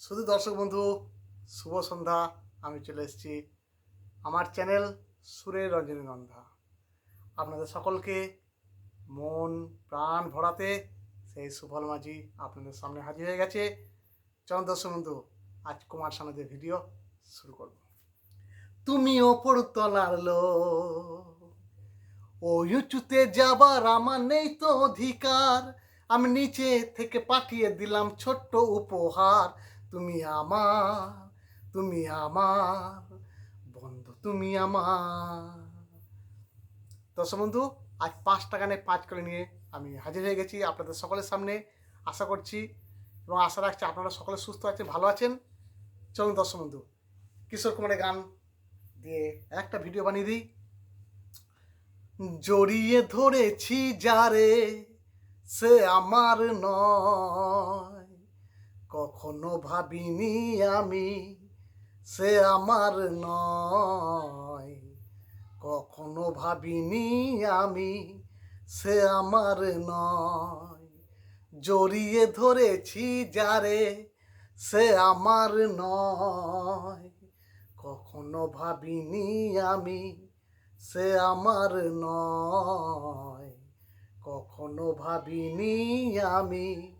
শুধু দর্শক বন্ধু, শুভ সন্ধ্যা। আমি চলে এসেছি আমার চ্যানেল সুরের রজনীগন্ধা। আপনাদের সকলকে মন প্রাণ ভরাতে সেই সুফল মাঝি আপনাদের সামনে হাজির হয়ে গেছে। চলুন দর্শক বন্ধু, আজ কুমার সানদের ভিডিও শুরু করব। তুমি ওপর তলার ও উঁচুতে যাবার আমার নেই তো অধিকার। আমি নিচে থেকে পাঠিয়ে দিলাম ছোট্ট উপহার। তুমি আমার তুমি আমার, বন্ধু তুমি আমার। দর্শক বন্ধু, আজ পাঁচটা গানে পাঁচ করে নিয়ে আমি হাজির হয়ে গেছি আপনাদের সকলের সামনে। আশা করছি এবং আশা রাখছি আপনারা সকলে সুস্থ আছেন, ভালো আছেন। চলুন দর্শক বন্ধু, কিশোর কুমারের গান দিয়ে একটা ভিডিও বানিয়ে দিই। জড়িয়ে ধরেছি যারে, সে আমার নয়। কখনো ভাবিনি আমি সে আমার নয়। কখনো ভাবিনি আমি সে আমার নয়। জড়িয়ে ধরেছি যারে সে আমার নয়। কখনো ভাবিনি আমি সে আমার নয়। কখনো ভাবিনি আমি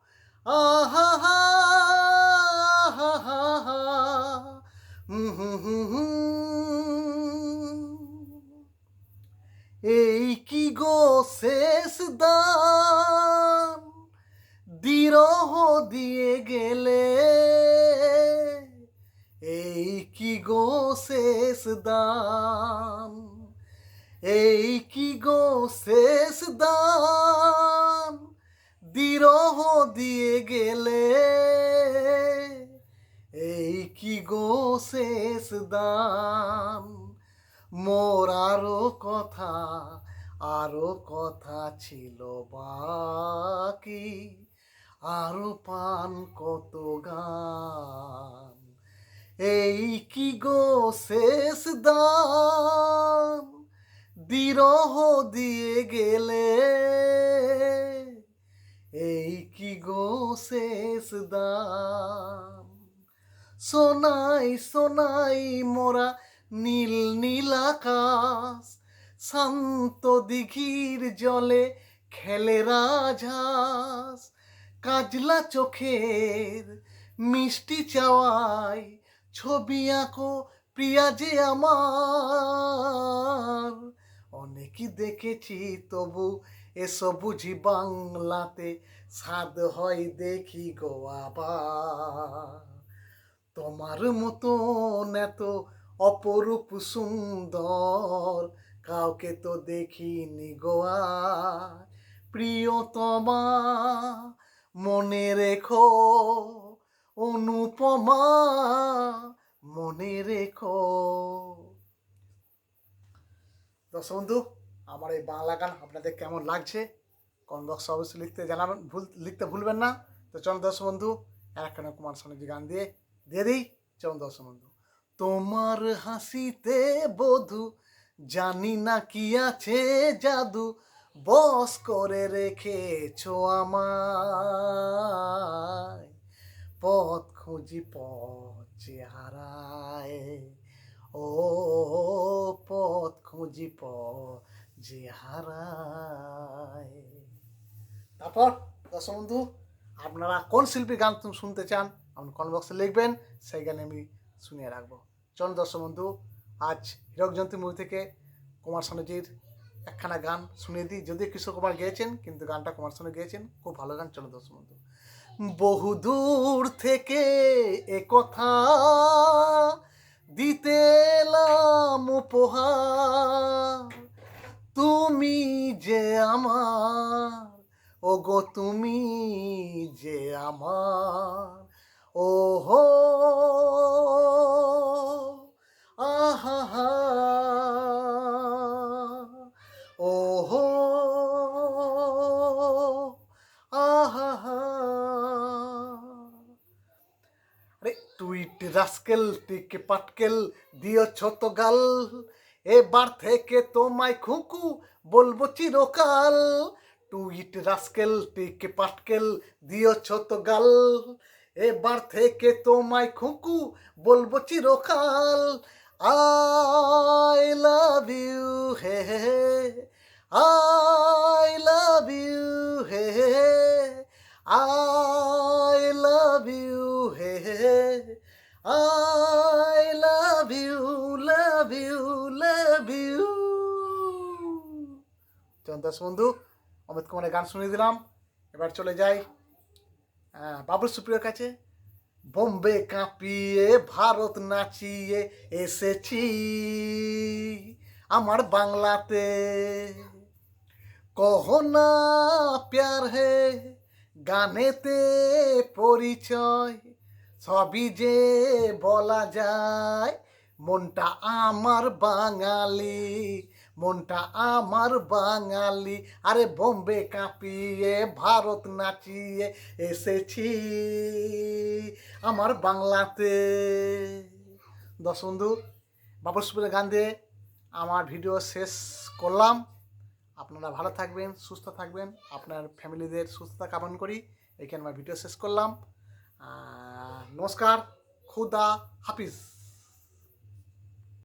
আহা হা হা হা। এই কি গো শেষ দান বিরহ দিয়ে গেলে, এই কি গো শেষ দান এই কি গো শেষ দিয়ে গেলে, এই কি গো শেষ দান মোর আরও কথা আরও কথা ছিল বাকি, আরও পান কত গান? এই কি গো শেষ দান বিরহ দিয়ে গেলে এই কি গো শেষ দান সোনাই সোনাই মোরা নীল নীল আকাশ, শান্ত দিঘির জলে খেলে রাজহাঁস। কাজলা চোখের মিষ্টি চাওয়াই ছবি আঁকো প্রিয়া যে আমার। অনেকই দেখেছি তবু এসব বুঝি বাংলাতে স্বাদ হয় দেখি গো তোমার মতন এত অপরূপ সুন্দর কাউকে তো দেখিনি গোয়া প্রিয়তমা, মনে রেখো, অনুপমা, মনে রেখো। দর্শক বন্ধু আমার এই বাংলা গান আপনাদের কেমন লাগছে? কমেন্ট বক্সে অবশ্যই লিখতে জানাবেন। ভুল, লিখতে ভুলবেন না। তো চলুন দর্শক বন্ধু একখানা কুমার স্বামীজি গান দিয়ে দিয়ে দিই। চলুন দর্শক বন্ধু। তোমার হাসিতে বধু, জানি না কি আছে জাদু বস করে রেখেছো আমায়। পথ খুঁজি, পথ যে হারায়। ও, পথ খুঁজি, পথ যে হারায়। তারপর, দর্শক বন্ধু, আপনারা কোন শিল্পীর গান তুমি শুনতে চান আপনি কমেন্ট বক্সে লিখবেন সেই গানে আমি শুনিয়ে রাখব। চলুন দর্শক বন্ধু, আজ হীরক জয়ন্তী মুভি থেকে কুমার শানুজির একখানা গান শুনিয়ে দিই। যদিও কিশোর কুমার গেয়েছেন, কিন্তু গানটা কুমার শানু গেয়েছেন। খুব ভালো গান, চলুন দর্শক বন্ধু। বহু দূর থেকে এ কথা দিতে উপহার। তুমি যে আমার ও গো তুমি যে আমার ও হো আহা ও হো। আহা আরে, তুই রাস্কেল তুই কে পাটকেল দিয়েছ তো গাল। এবার থেকে তোমায় খুকু বলব চিরকাল। টুইট, রাস্কেল, টিকে পাটকেল দিও ছোট গাল। এবার থেকে তোমায় খুকু বলব চিরকাল। I love you, hey hey I love you, hey hey I love you, hey I চন্দাস বন্ধু, অমিত কুমারের গান শুনিয়ে দিলাম। এবার চলে যাই বাবুল সুপ্রিয়র কাছে। বোম্বে কাঁপিয়ে, ভারত নাচিয়ে এসেছি আমার বাংলাতে। কহো না প্যার হে, গানেতে পরিচয়, সবই যে বলা যায়, মনটা আমার বাঙালি। মনটা আমার বাঙালি। আরে বোম্বে কাঁপিয়ে, ভারত নাচিয়ে এসেছি আমার বাংলাতে। দশ বন্ধু বাবুসপুরের গান দিয়ে আমার ভিডিও শেষ করলাম। আপনারা ভালো থাকবেন, সুস্থ থাকবেন। আপনার ফ্যামিলিদের সুস্থতা কামনা করি। এখানে আমার ভিডিও শেষ করলাম। নমস্কার, খুদা হাফিজ।